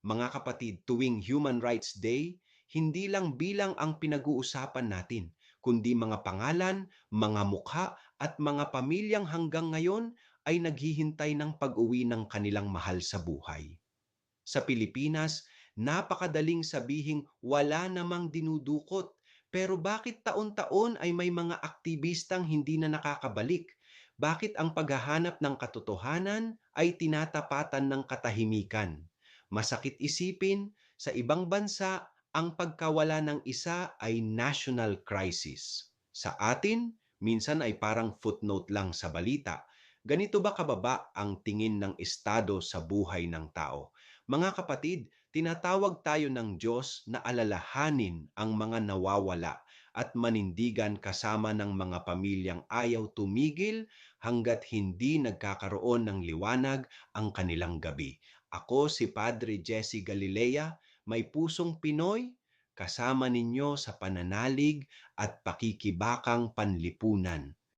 Mga kapatid, tuwing Human Rights Day, hindi lang bilang ang pinag-uusapan natin, kundi mga pangalan, mga mukha at mga pamilyang hanggang ngayon ay naghihintay ng pag-uwi ng kanilang mahal sa buhay. Sa Pilipinas, napakadaling sabihing wala namang dinudukot. Pero bakit taon-taon ay may mga aktivistang hindi na nakakabalik? Bakit ang paghahanap ng katotohanan ay tinatapatan ng katahimikan? Masakit isipin, sa ibang bansa, ang pagkawala ng isa ay national crisis. Sa atin, minsan ay parang footnote lang sa balita. Ganito ba kababa ang tingin ng Estado sa buhay ng tao? Mga kapatid, tinatawag tayo ng Diyos na alalahanin ang mga nawawala at manindigan kasama ng mga pamilyang ayaw tumigil hanggat hindi nagkakaroon ng liwanag ang kanilang gabi. Ako si Padre Jesse Galilea, may pusong Pinoy, kasama ninyo sa pananalig at pakikibakang panlipunan.